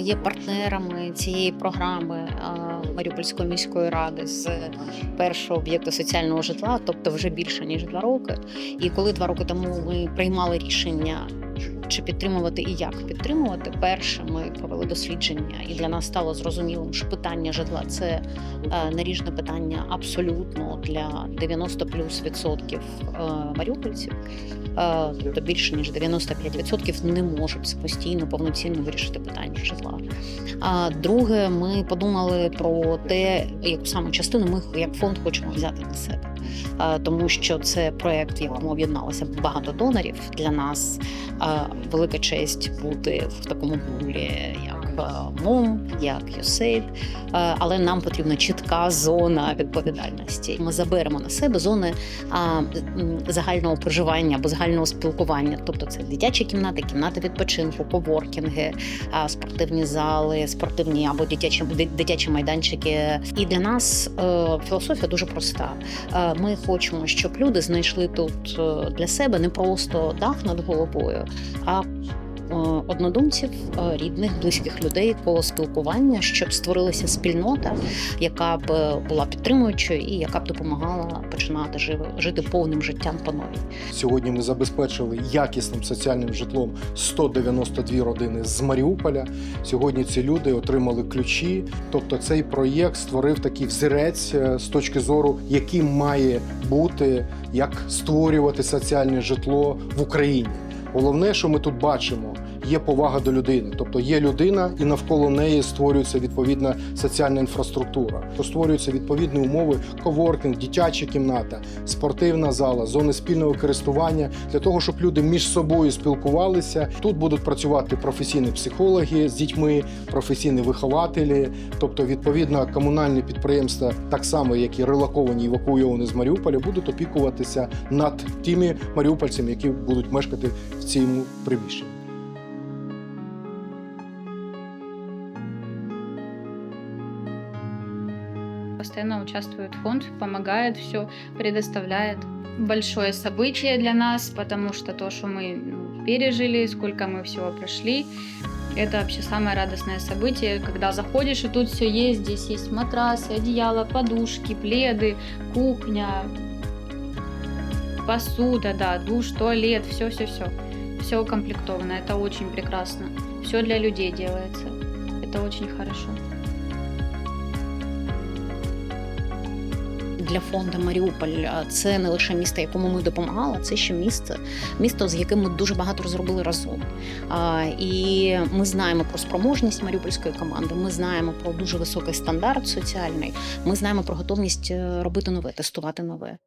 є партнерами цієї програми Маріупольської міської ради з першого об'єкту соціального житла, тобто вже більше ніж два роки. І коли два роки тому ми приймали рішення. Чи підтримувати і як підтримувати? Перше, ми провели дослідження, і для нас стало зрозумілим, що питання житла це е, наріжне питання абсолютно для 90 плюс відсотків е, маріупольців. Тобто більше ніж 95% не можуть самостійно повноцінно вирішити питання житла. А друге, ми подумали про те, яку саме частину ми як фонд хочемо взяти на себе. Тому що це проект, в якому об'єдналося багато донорів. Для нас велика честь бути в такому е, МОМ, як ЮСЕЙД, але нам потрібна чітка зона відповідальності. Ми заберемо на себе зони загального проживання або загального спілкування, тобто це дитячі кімнати, кімнати відпочинку, коворкінги, спортивні зали, спортивні або дитячі дитячі майданчики. І для нас е, філософія дуже проста. Е, Ми хочемо, щоб люди знайшли тут е, для себе не просто дах над головою, а е, однодумців, е, рідних, близьких людей, коло спілкування, щоб створилася спільнота, яка б е, була підтримуючою і яка б допомагала починати жи- жити повним життям по новій. Сьогодні ми забезпечили якісним соціальним житлом 192 родини з Маріуполя. Сьогодні ці люди отримали ключі. Тобто, цей проєкт створив такий взірець е, з точки зору, яким має бути, як створювати соціальне житло в Україні. Головне, що ми тут бачимо, є повага до людини. Тобто є людина, і навколо неї створюється відповідна соціальна інфраструктура. То створюються відповідні умови: коворкінг, дитяча кімната, спортивна зала, зони спільного користування для того, щоб люди між собою спілкувалися. Тут будуть працювати професійні психологи з дітьми, професійні вихователі, тобто відповідно комунальні підприємства, так само як і релоковані евакуйовані з Маріуполя, будуть опікуватися над тими маріупольцями, які будуть мешкати в цьому приміщенні. Постоянно участвует фонд, помогает, все предоставляет. Большое событие для нас, потому что то, что мы ну, пережили, сколько мы всего прошли, это вообще самое радостное событие, когда заходишь, и тут все есть, здесь есть матрасы, одеяло, подушки, пледы, кухня, посуда, да, душ, туалет, все-все-все. Все укомплектовано, это очень прекрасно. Все для людей делается. Это очень хорошо. Для фонду Маріуполь це не лише місто, якому ми допомагали, це ще місце, місто, з яким ми дуже багато розробили разом. І ми знаємо про спроможність маріупольської команди. Ми знаємо про дуже високий стандарт соціальний. Ми знаємо про готовність е, робити нове, тестувати нове.